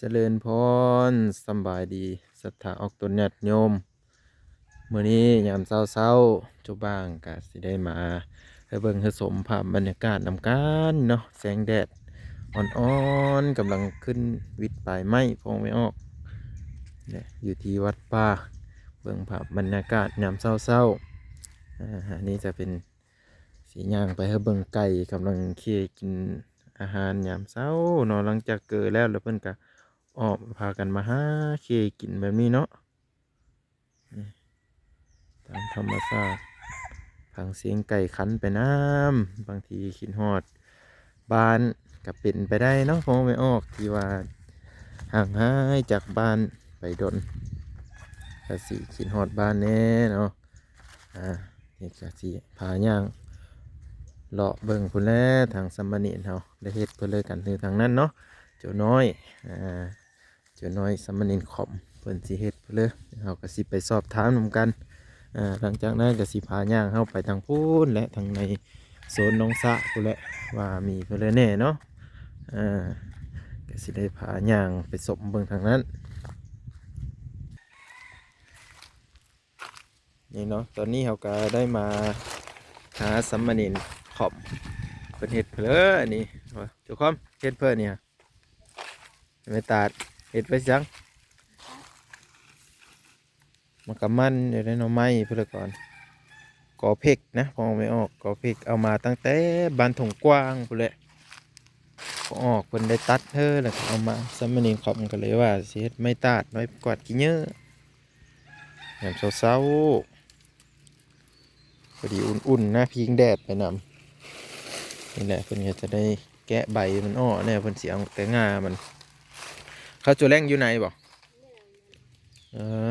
เจริญพรสบายดีศรัทธาออกตนญาติโยมเมื้อนี้ยามเช้าๆจ้าบ้างก็สิได้มาให้เบิ่งให้สมภาพบรรยากาศนำกันเนาะแสงแดดอ่อนๆกำลังขึ้นวิดปลายไม้พองไม่ออกเนี่ยอยู่ที่วัดป่าเบิ่งภาพบรรยากาศยามเช้าๆอ่าอันนี้จะเป็นสีย่างไปให้เบิ่งไก่กำลังเคี่ยกินอาหารยามเช้าเนาะหลังจากเกิดแล้วแล้วเพิ่นก็ ออกพากันมาหาเคกินแบบนี้เนาะตามธรรมชาติฟังเสียงไก่ขันไปน้ำบางทีขินหอดบ้านกับเป็นไปได้เนาะคงไม่ออกที่ว่าห่างหายจากบ้านไปดนกะสีขินหอดบ้านแน่เนาะอ่านี่กะสีพาย่างเลาะเบิ่งพุ่นแลทางสมมาเนนเฮาได้เฮ็ดเพื่อเลยกันคือทางนั้นเนาะเจ้าน้อยอ่า เจ้าน้อยสมเณรขอมเพิ่นสิเฮ็ดไปเลยเราก็สิไปสอบถามนำกันอ่าหลังจากนั้นก็สิพาย่างเข้าไปทางพูนและทางในโซนน้องสะพูนแหละว่ามีเพิ่นเลยแน่เนาะอ่าก็สิได้พาย่างไปสมเบิ่งทางนั้นนี่เนาะตอนนี้เราก็ได้มาหาสัมมเณรขอมเพิ่นเฮ็ดเพลยอันนี้ว่เจ้าคอมเฮ็ดเพิ่นเนี่ยไม่ตัด เห็ดไปจังมันกมันเดี๋ยวได้หน่อไม้เพื่อก่อนกอเพกนะพอไม่ออกกอเพกเอามาตั้งแต่บานถงกว้างพุ่นแหละพอออกเพิ่นได้ตัดเธอแล้วเอามาสมเณรขอบมันก็เลยว่าสิเฮ็ดไม่ตัดไว้กวาดกินเยอะยามเช้าๆพอดีอุ่นๆนะพิงแดดไปนำนี่แหละเพิ่นก็จะได้แกะใบมันอ้อเนี่ยเพิ่นเสียงแต่งามัน เขาจูแรงอยู่ไหนบอกเออ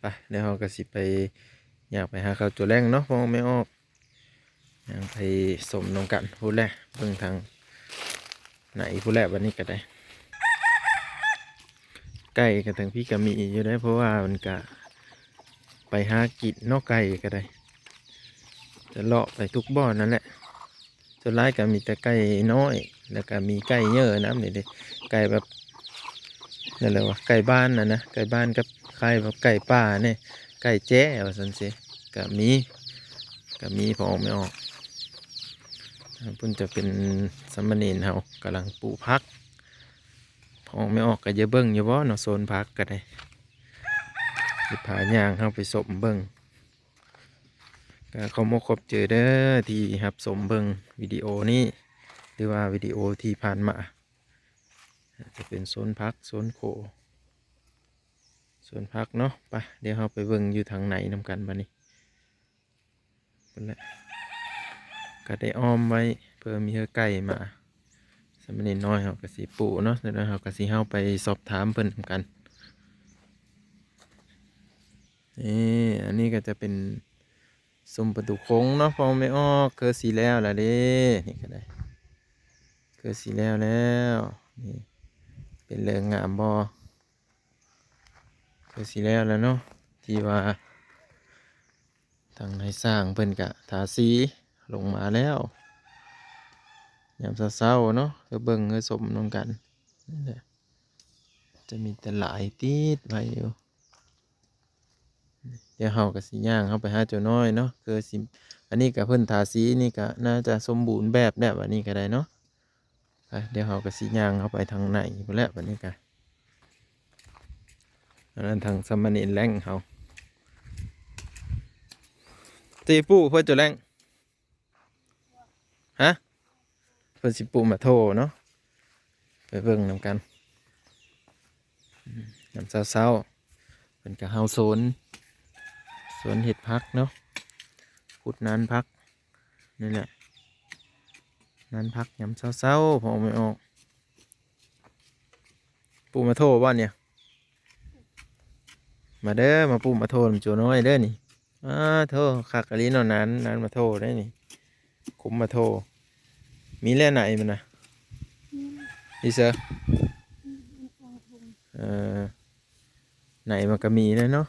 ไปเดี๋ยวเราก็สิไปอยากไปหาเขาจูแรงเนาะเพราะไม่ออกอยากไปสมนงกันพูดแหละเบิ่งทางไหนพูดแหละวันนี้ก็ได้ไก่กับทางพี่ก็มีอยู่ได้เพราะว่ามันก็ไปหากินนอกไก่ก็ได้จะเลาะไปทุกบ่อนนั่นแหละส่วนร้ายก็มีแต่ไก่น้อย แล้วก็มีไก่เยอะน้ำนี่เด้ไก่แบบ นั่นแหละว่าไก่บ้านนะนะไก่บ้านกับไข่แบบไก่ป่าเนี่ยไก่แจ้ว่าสันสิกับมีกับมีพอออกไม่ออกพิ่นจะเป็นสมเณรเฮากำลังปลูกพักพอออกไม่ออกก็จะเบิ้งอยู่บ่เนาะโซนพักก็ได้สิพายางเข้าไปสมเบิ้งก็เขามครบเจอเด้อที่ครับสมเบิ้งวิดีโอนี้หรือว่าวิดีโอที่ผ่านมา จะเป็นโซนพักโซนโคโซนพักเนาะไปเดี๋ยวเราไปเบิ่งอยู่ทางไหนนำกันบ้านี้นั่นแหละก็ได้อ้อมไว้เพื่อมีเฮอไก่มาสามเณรน้อยเขากระสีปูเนาะเดี๋ยวเรากระสีเฮาไปสอบถามเพิ่นนำกันนี่อันนี้ก็จะเป็นสมประตูโค้งเนาะพอไม่ออกเคอสีแล้วล่ะเด้นี่ก็ได้เคอสีแล้วแล้วนี่ เป็นเรื่องงามบอคือสิแล้วแล้วเนาะที่ว่าทางให้สร้างเพิ่นกะทาสีลงมาแล้วยามเศร้าๆเนาะก็เบิ่งก็สมนงกันนี่แหละจะมีแต่หลายติดไว้อยู่เดี๋ยวเฮากับสิย่างเฮาไปหาเจ้าน้อยเนาะคือสิอันนี้กับเพิ่นทาสีนี่ก็น่าจะสมบูรณ์แบบแบบอันนี้ก็ได้เนาะ เดี๋ยวเขาก็สีย่างเข้าไปทางไหนไปแล้ววันนี้กันอันนั้นทางสมณีแรงเขาตีปูเพื่อจะแรงฮะเพื่อสิปูมาโทเนาะไปเบิ่งนำกันน้ำเศร้าๆเป็นกะเฮาโซนสวนเห็ดพักเนาะขุดนานพักนี่แหละ นั้นพักยำเศร้าๆพอไม่ออก ปูมาโทษบ้านเนี่ย มาเด้อมาปูมาโทษมันโจน้อยเด้อนี่อ้าโทษคักอะลีนอนนั้นนั้นมาโทษได้นี่คุ้มมาโทษมีแล่ไหนมันนะอีเซอร์เออไหนมันก็มีเลยเนาะ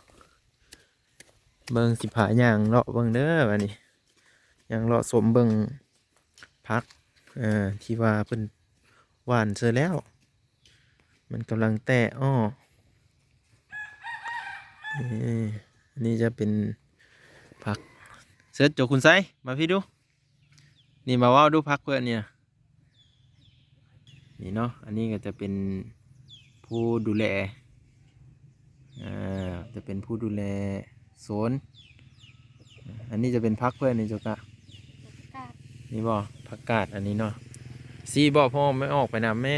เบิ่งสิผาย่างเลาะเบิ่งเด้อวันนี้ย่างเลาะสมเบิ่งพัก อ่อที่ว่าเป็นหวานเสร็จแล้ว มันกำลังแตะอ้อนี่อันนี้จะเป็นผักเสร็จจกคุณไซมาพี่ดู นี่มาว่าดูพักเพื่อนเนี่ยนี่เนาะอันนี้ก็จะเป็นผู้ดูแลอ่าจะเป็นผู้ดูแลโซนอันนี้จะเป็นพักเพื่อนนี่จ้ากะ นี่บ่ผักกาดอันนี้เนาะซีบ่พ่อไม่ออกไปนำแม่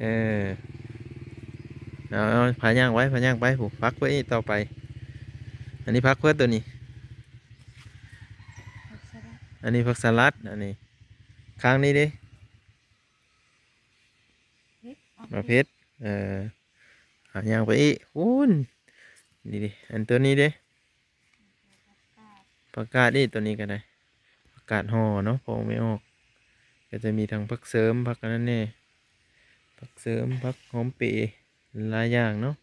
เออเอาเอาพาย่างไว้พาย่างไปผูพักไว้ต่อไป อันนี้พักเพื่อตัวนี้ อันนี้ผักสลัดอันนี้ข้างนี้ดิมาเพชรเออหายางไปอีกอุ้นนี่ดิอันตัวนี้ดิกาดผักกาดนี่ตัวนี้ก็ได้ กกาดห่อเนาะพอไม่ออก ก็จะมีทั้งผักเสริมผักอันนั้นนี่ผักเสริมผักหอมเปรย์หลายอย่างเนาะ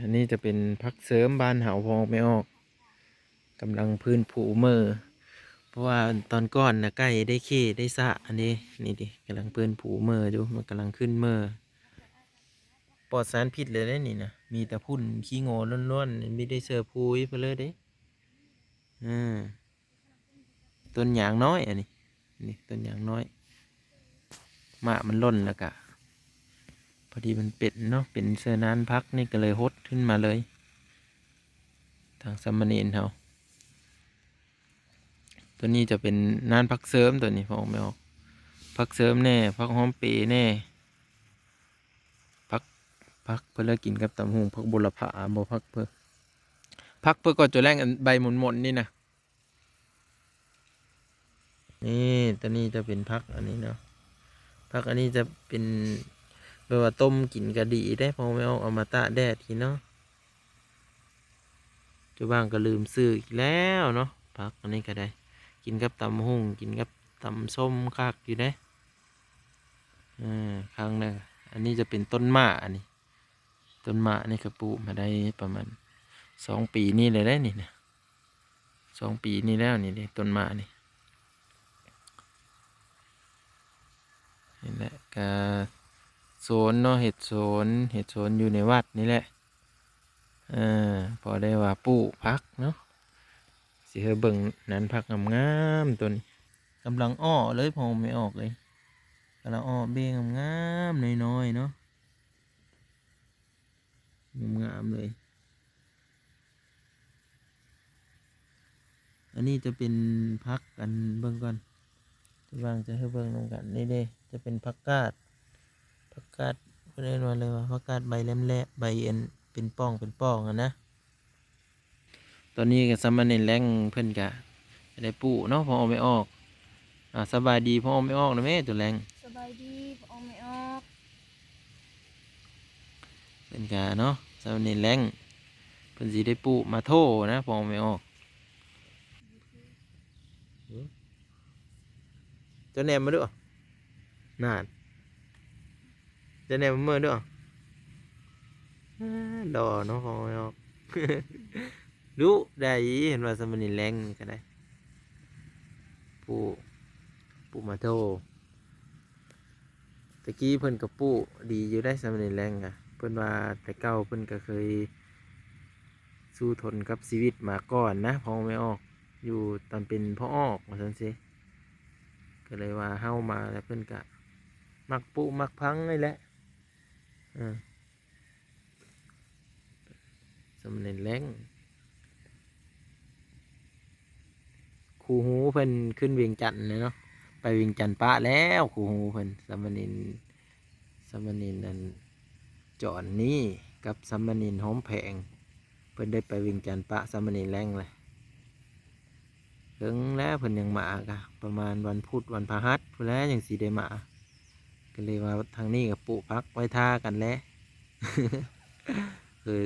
อันนี้จะเป็นผักเสริมบ้านเหาพอไม่ออกกำลังพื้นผูเมอเพราะว่าตอนก้อนนะใกล้ได้เค้ได้สะอันนี้นี่ดิกำลังพื้นผูเมออยู่มันกำลังขึ้นเมอปลอดสารพิษเลยได้นี่นะมีแต่พุ่นขี้ง่ล้วนๆไม่ได้เสือพุยไปเลยเด้อืม ต้นยางน้อยอันนี้นี่ต้นยางน้อยหมามันล่นแล้วกะพอดีมันเป็ดเนาะเป็นเสื้อนานพักนี่ก็เลยฮดขึ้นมาเลย ทางสมเณรเขาตัวนี้จะเป็นนานพักเสริมตัวนี้พอออกไม่ออกพักเสริมแน่พักหอมเปรย์แน่พักพักเพื่อเลิกกินกับตำหงพักบุรพาบ่พักเพื่อพักเพื่อก่อจะแรงใบหมุนหมนๆนี่นะ นี่ตัวนี้จะเป็นพักอันนี้เนาะพักอันนี้จะเป็นแบบว่าต้มกินกะดีได้พอไม่เอาเอามาตากแดดทีเนาะจ้าบ้างก็ลืมซื้ออีกแล้วเนาะพักอันนี้ก็ได้ กินกับตำหุ่งกินกับตำส้มคักอยู่ได้อ่าครั้งหนึงอันนี้จะเป็นต้นหมาอันนี้ ต้นหมานี่ก็ปลูกมาได้ประมาณสองปีนี่เลยได้นี่นะสองปีนี่แล้วนี่ต้นหมานี่ นี่แหละก็โซนเนาะเห็ดโซนเห็ดโซนอยู่ในวัดนี่แหละอพอได้ว่าปลูกพักเนาะสิเฮอเบิ่งนั้นพักงามๆตัวนี้กำลังอ้อเลยพอไม่ออกเลยกำลังอ้อเบ้งงามๆน้อยๆเนาะงามๆเลย อันนี้จะเป็นพักกันเบิ่งก่อนจะวางจะให้เบิ่งลงกันนี่เด้ จะเป็นผักกาดผักกาดเรียกว่าเลยว่าผักกาดใบแหลมแหลใบเอ็นเป็นป้องเป็นป้องอะนะตอนนี้ก็สามเณรแรงเพิ่นกะได้ปูเนาะพอเอาไม่ออกอ่าสบายดีพอเอาไม่ออกนะแม่ตัวแรงสบายดีพอเอาไม่ออกเพิ่นกะเนาะสามเณรแรงเพิ่นสิได้ปูมาโทนะพอเอาไม่ออกเจะแนมมาด้วย นานเจะแนมเมื่อด้วยอ่าดอเนาะพอไม่ออกรู้ได้อีเห็นว่าสมนินแรงก็ได้ ปูปูมาโทตะกี้เพิ่นกับปูดีอยู่ได้สมนินแรงอะเพิ่นว่าแต่เก่าเพิ่นก็เคย สู้ทนกับชีวิตมาก่อนนะพอไม่ออกอยู่ตอนเป็นพ่อออกมาสันสิก็เลยว่าเฮ้ามาแล้วเพิ่นกะ มักปุมักพังนี่แหละอ่าสำเร็จแรงครูหูเพิ่นขึ้นเวียงจันทน์เลยเนาะไปเวียงจันทน์ปะแล้วครูหูเพิ่นสามเณรสมเณรนั่นจอนนี่กับสามเณรหอมแผง เพิ่นได้ไปเวียงจันทน์ปะสามเณรแรงเลยถึงแล้วเพิ่นยังมากะประมาณวันพุธวันพฤหัสพุ่นแล้วยังสีได้มา ก็เลยว่าทางนี้กับปลูกพักไว้ท่ากันแล้วคือ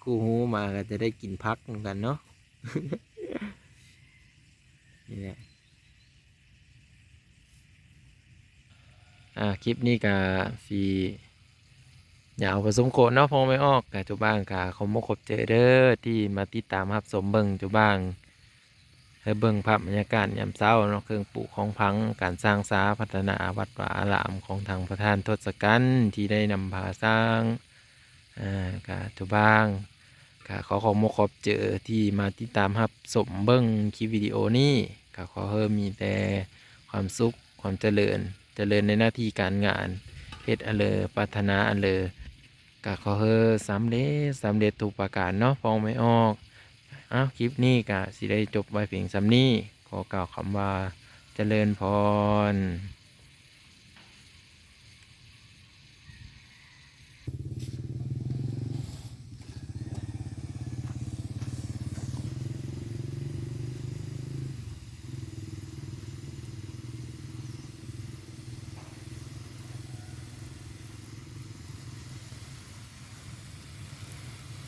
คู่หูมาก็จะได้กินพักเหมือนกันเนาะนี่แหละอ่าคลิปนี้ก็สียาวผสมโคนเนาะพอไม่ออกกะจุบ้างกะเขามาขบเจอเด้อที่มาติดตามรับสมเบิงจุบ้าง ให้เบิ่งภาพบรรยากาศยามเช้าเนาะเครื่องปลูกของพังการสร้างสาพัฒนาวัดวาอารามของทางประธานทศกัณฐ์ที่ได้นำพาสร้างอ่ากาทุบางกาขอขอบมขอบเจอที่มาติดตามรับสมเบิ่งคลิปวิดีโอนี้กาขอเพิ่มมีแต่ความสุขความเจริญเจริญในหน้าที่การงานเฮ็ดอันเลอปรารถนาอันเลอกาขอเฮอสำเร็จสำเร็จทุกประการเนาะฟองไม่ออก อ้าวคลิปนี้ก็สิได้จบไว้เพียงสำนี้ขอกล่าวคำว่าเจริญพร